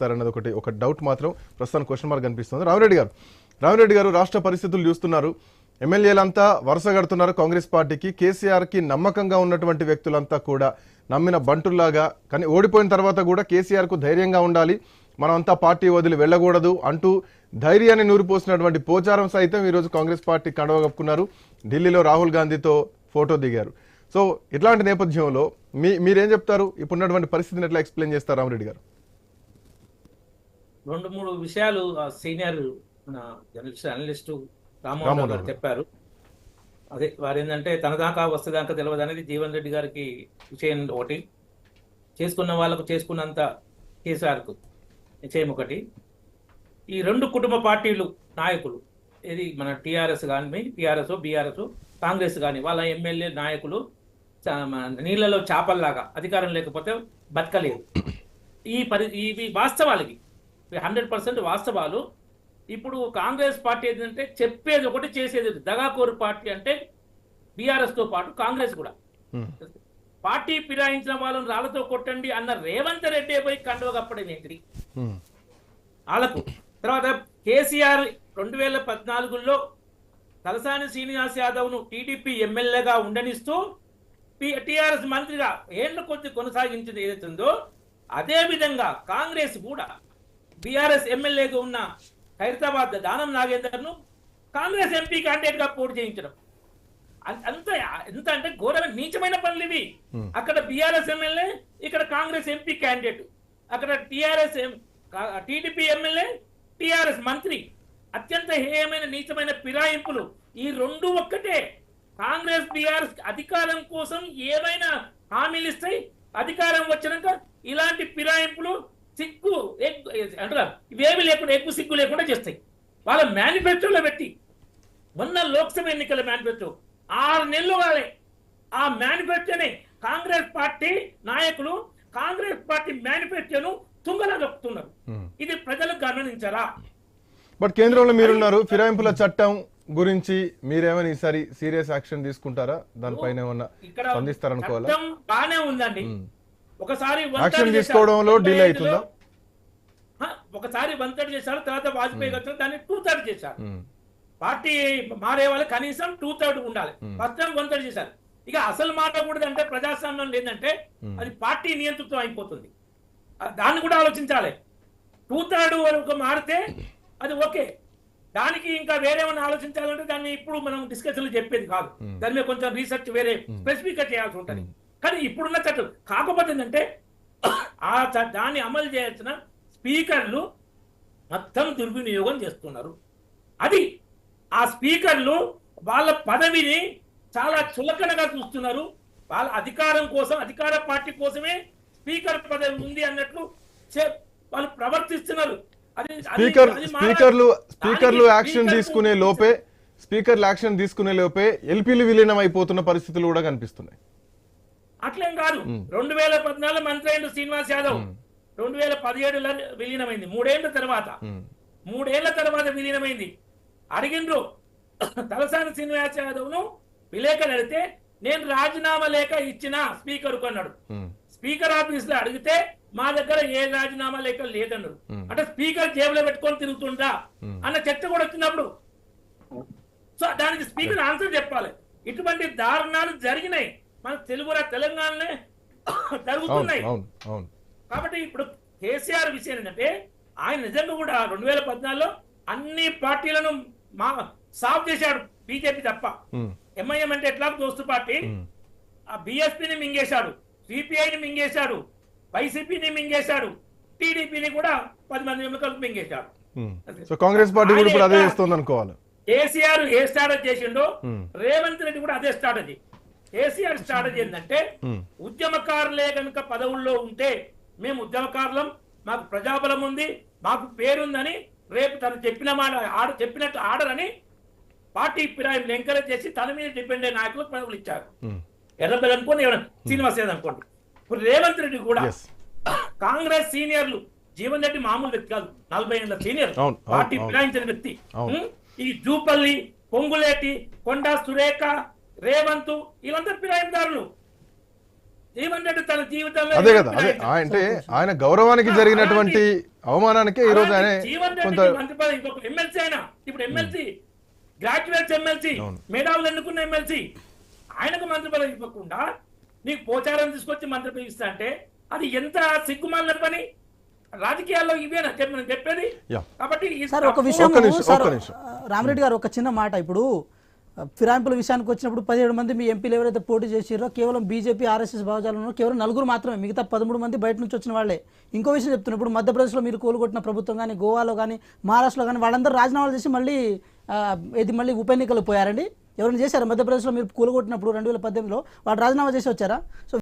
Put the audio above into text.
చేస్తారన్నది ఒకటి. ఒక డౌట్ మాత్రం ప్రస్తుతం క్వశ్చన్ మార్క్ కనిపిస్తుంది. రామిరెడ్డి గారు. రామిరెడ్డి గారు రాష్ట్ర పరిస్థితులు చూస్తున్నారు. ఎమ్మెల్యేలంతా వరుస కడుతున్నారు కాంగ్రెస్ పార్టీకి. కేసీఆర్కి నమ్మకంగా ఉన్నటువంటి వ్యక్తులంతా కూడా నమ్మిన బంటుల్లాగా కానీ ఓడిపోయిన తర్వాత కూడా కేసీఆర్కు ధైర్యంగా ఉండాలి. మనమంతా పార్టీ వదిలి వెళ్ళకూడదు అంటూ ధైర్యాన్ని నూరిపోసినటువంటి పోచారం సైతం ఈరోజు కాంగ్రెస్ పార్టీ కండవ కప్పుకున్నారు. ఢిల్లీలో రాహుల్ గాంధీతో ఫోటో దిగారు. సో ఇట్లాంటి నేపథ్యంలో మీ మీరేం చెప్తారు? ఇప్పుడున్నటువంటి పరిస్థితిని ఎట్లా ఎక్స్ప్లెయిన్ చేస్తారు రామరెడ్డి గారు? రెండు మూడు విషయాలు సీనియర్ మన జర్నలిస్ట్ అనలిస్టు రావు గారు. చెప్పారు. అదే వారు ఏంటంటే తన దాకా వస్తుందాకా తెలియదు అనేది జీవన్ రెడ్డి గారికి విషయం ఒకటి. చేసుకున్న వాళ్ళకు చేసుకున్నంత కేసీఆర్కు విషయం ఒకటి. ఈ రెండు కుటుంబ పార్టీలు నాయకులు ఇది మన టీఆర్ఎస్ కానీ టీఆర్ఎస్ బీఆర్ఎస్ కాంగ్రెస్ కానీ వాళ్ళ ఎమ్మెల్యే నాయకులు నీళ్ళలో చేపల్లాగా అధికారం లేకపోతే బతకలేదు. ఈ పరి ఇవి వాస్తవాలకి హండ్రెడ్ పర్సెంట్ వాస్తవాలు. ఇప్పుడు కాంగ్రెస్ పార్టీ ఏంటంటే చెప్పేది ఒకటి చేసేది. దగాకోరు పార్టీ అంటే బీఆర్ఎస్తో పాటు కాంగ్రెస్ కూడా. పార్టీ ఫిరాయించిన వాళ్ళని రాళ్ళతో కొట్టండి అన్న రేవంత్ రెడ్డి పోయి కండువ ఉమ్, వాళ్ళకు తర్వాత కేసీఆర్ రెండు వేల పద్నాలుగులో తలసాని శ్రీనివాస్ యాదవ్ను టీడీపీ ఎమ్మెల్యేగా ఉండనిస్తూ టీఆర్ఎస్ మంత్రిగా ఏళ్ళ కొద్ది కొనసాగించింది ఏదైతుందో అదే విధంగా కాంగ్రెస్ కూడా బీఆర్ఎస్ ఎమ్మెల్యేగా ఉన్న ఖైరతాబాద్ దానం నాగేందర్ను కాంగ్రెస్ ఎంపీ క్యాండిడేట్గా పోటీ చేయించడం. అంత ఎంత అంటే ఘోరమైన నీచమైన పనులు ఇవి. అక్కడ బీఆర్ఎస్ ఎమ్మెల్యే ఇక్కడ కాంగ్రెస్ ఎంపీ క్యాండిడేట్. అక్కడ టిఆర్ఎస్ టీడీపీ ఎమ్మెల్యే టిఆర్ఎస్ మంత్రి. అత్యంత హేయమైన నీచమైన ఫిరాయింపులు. ఈ రెండు ఒక్కటే. కాంగ్రెస్ బీఆర్ఎస్ అధికారం కోసం ఏమైనా హామీలు ఇస్తాయి అధికారం వచ్చినాక ఇలాంటి ఫిరాయింపులు సిగ్గు అంటారు ఇవేమి లేకుండా ఎక్కువ సిగ్గు లేకుండా చేస్తాయి. వాళ్ళ మేనిఫెస్టోలో పెట్టి మొన్న లోక్సభ ఎన్నికల మేనిఫెస్టో ఆరు నెలలు వాళ్ళే ఆ మేనిఫెస్టోని కాంగ్రెస్ పార్టీ నాయకులు కాంగ్రెస్ పార్టీ మేనిఫెస్టోను తుంగలా దొక్కుతున్నారు. ఇది ప్రజలు గమనించరా బట్ కేంద్రంలో మీరున్నారు. ఫిరాయింపుల చట్టం గురించి మీరేమైనా ఈసారి సీరియస్ యాక్షన్ తీసుకుంటారా? దానిపైన ఏమన్నా ఇక్కడ స్పందిస్తారనుకోవాలా? బానే ఉందండి. ఒకసారి యాక్షన్. తీసుకోవడంలో ఐదులో, అవుతుందా? ఒకసారి వన్ థర్డ్ చేశారు తర్వాత వాజ్పేయి గారు దాన్ని టూ థర్డ్ చేశారు. పార్టీ మారే వాళ్ళు కనీసం టూ థర్డ్ ఉండాలి. ఫస్ట్ టైం వన్ థర్డ్ చేశారు. ఇక అసలు మాట్లాడకూడదు అంటే ప్రజాస్వామ్యం లేదంటే. అది పార్టీ నియంతృత్వం అయిపోతుంది. దాన్ని కూడా ఆలోచించాలి. టూ థర్డ్ వరకు మారితే అది ఓకే. దానికి ఇంకా వేరే ఏమైనా ఆలోచించాలంటే దాన్ని ఇప్పుడు మనం డిస్కషన్ చెప్పేది కాదు. దాని మీద కొంచెం రీసెర్చ్ వేరే స్పెసిఫిక్గా చేయాల్సి ఉంటుంది. కానీ ఇప్పుడున్న చట్టం కాకపోతే ఏంటంటే ఆ దాన్ని అమలు చేయాల్సిన స్పీకర్లు మొత్తం దుర్వినియోగం చేస్తున్నారు. అది ఆ స్పీకర్లు వాళ్ళ పదవిని చాలా చులకనగా చూస్తున్నారు. వాళ్ళ అధికారం కోసం అధికార పార్టీ కోసమే స్పీకర్ పదవి ఉంది అన్నట్లు చే- వాళ్ళు ప్రవర్తిస్తున్నారు. స్పీకర్. స్పీకర్లు స్పీకర్లు యాక్షన్ తీసుకునే లోపే స్పీకర్లు యాక్షన్ తీసుకునే లోపే ఎల్పీలు విలీనం అయిపోతున్న పరిస్థితులు కూడా కనిపిస్తున్నాయి. అట్లేం కాదు. రెండు వేల పద్నాలుగు మంత్రి అయిన శ్రీనివాస్ యాదవ్ రెండు వేల పదిహేడులో విలీనమైంది. మూడేళ్ళ తర్వాత. మూడేళ్ళ తర్వాత విలీనమైంది. అడిగిండ్రు. తలసాని శ్రీనివాస్ యాదవ్ను విలేకరు అడిగితే నేను రాజీనామా లేఖ ఇచ్చిన స్పీకర్ అన్నాడు. స్పీకర్ ఆఫీస్లో అడిగితే మా దగ్గర ఏ రాజీనామా లేఖ లేదన్నారు Hmm. అంటే స్పీకర్ జేబులో పెట్టుకొని తిరుగుతుంటా Hmm. అన్న చర్చ కూడా వచ్చినప్పుడు. సో దానికి స్పీకర్ ఆన్సర్ చెప్పాలి. ఇటువంటి దారుణాలు జరిగినాయి. మన తెలుగు అవును జరుగుతున్నాయి. కాబట్టి ఇప్పుడు కేసీఆర్ విషయం ఏంటంటే ఆయన నిజంగా కూడా రెండు వేల పద్నాలుగులో అన్ని పార్టీలను మా సాఫ్ చేశాడు బీజేపీ తప్ప. ఎంఐఎం అంటే ఎట్లా దోస్తు పార్టీ? ఆ బీఎస్పీని మింగేశాడు సిపిఐని మింగేశాడు వైసీపీని మింగేశాడు టీడీపీని కూడా పది మంది ఎన్నికలకు మింగేశాడు. సో కాంగ్రెస్ పార్టీ కూడా ఇప్పుడు అదే చేస్తుంది అనుకోవాలి కేసీఆర్ ఏ స్ట్రాటజీ చేసిండో రేవంత్ రెడ్డి కూడా అదే స్ట్రాటజీ. కేసీఆర్ స్ట్రాటజీ ఏంటంటే ఉద్యమకారులే కనుక పదవుల్లో ఉంటే మేము ఉద్యమకారులం మాకు ప్రజాబలం ఉంది మాకు పేరుందని రేపు తను చెప్పిన మాట ఆడ చెప్పినట్టు ఆడరని పార్టీ ఫిరాయింపులు ఎంకరేజ్ చేసి తన మీద డిపెండ్ అయిన నాయకులకు పదవులు ఇచ్చారు. ఎర్రబెల్ అనుకోండి శ్రీనివాస్ యాదవ్ అనుకోండి ఇప్పుడు రేవంత్ రెడ్డి కూడా. కాంగ్రెస్ సీనియర్లు జీవన్ రెడ్డి మామూలు వ్యక్తి కాదు నలభై ఏళ్ళ సీనియర్ పార్టీ. ఫిరాయించిన వ్యక్తి? ఈ జూపల్లి పొంగులేటి కొండా సురేఖ రేవంత్ వీళ్ళంతా ఫిరాయింపుదారులు జీవన్ రెడ్డి తన జీవితంలో అదే కదా అదే ఆ అంటే ఆయన గౌరవానికి జరిగినటువంటి అవమానానికే ఈ రోజు ఆయన కొంత ఎమ్మెల్సీ ఆయన ఇప్పుడు ఎమ్మెల్సీ గ్రాడ్యుయేట్స్ ఎమ్మెల్సీ అవును. మేధావులు ఎన్నుకున్న ఎమ్మెల్సీ ఆయనకు మంత్రి పదవి ఇవ్వకుండా నీకు పోచారం తీసుకొచ్చి మంత్రి పదవి ఇస్తా అంటే అది ఎంత సిగ్గుమాలిన పని రాజకీయాల్లో ఇవేనా చెప్పేది. కాబట్టి ఈ సార్ ఒక విషయం. రామరెడ్డి గారు ఒక చిన్న మాట ఇప్పుడు ఫిరాయింపుల విషయానికి వచ్చినప్పుడు పదిహేడు మంది మీ ఎంపీలు ఎవరైతే పోటీ చేసిరో కేవలం బీజేపీ ఆర్ఎస్ఎస్ భావజాలంలో కేవలం నలుగురు మాత్రమే మిగతా పదమూడు మంది బయట నుంచి వచ్చిన వాళ్ళే. ఇంకో విషయం చెప్తున్నా ఇప్పుడు మధ్యప్రదేశ్లో మీరు కోలుకొట్టిన ప్రభుత్వం కానీ గోవాలో కానీ మహారాష్ట్రలో కానీ వాళ్ళందరూ రాజీనామాలు చేసి మళ్ళీ ఇది మళ్ళీ ఉప ఎన్నికలు పోయారండి? ఎవరైనా చేశారా? మధ్యప్రదేశ్లో మీరు కూలగొట్టినప్పుడు రెండు వేల పద్దెనిమిదిలో వాళ్ళు రాజీనామా చేసి వచ్చారా? సో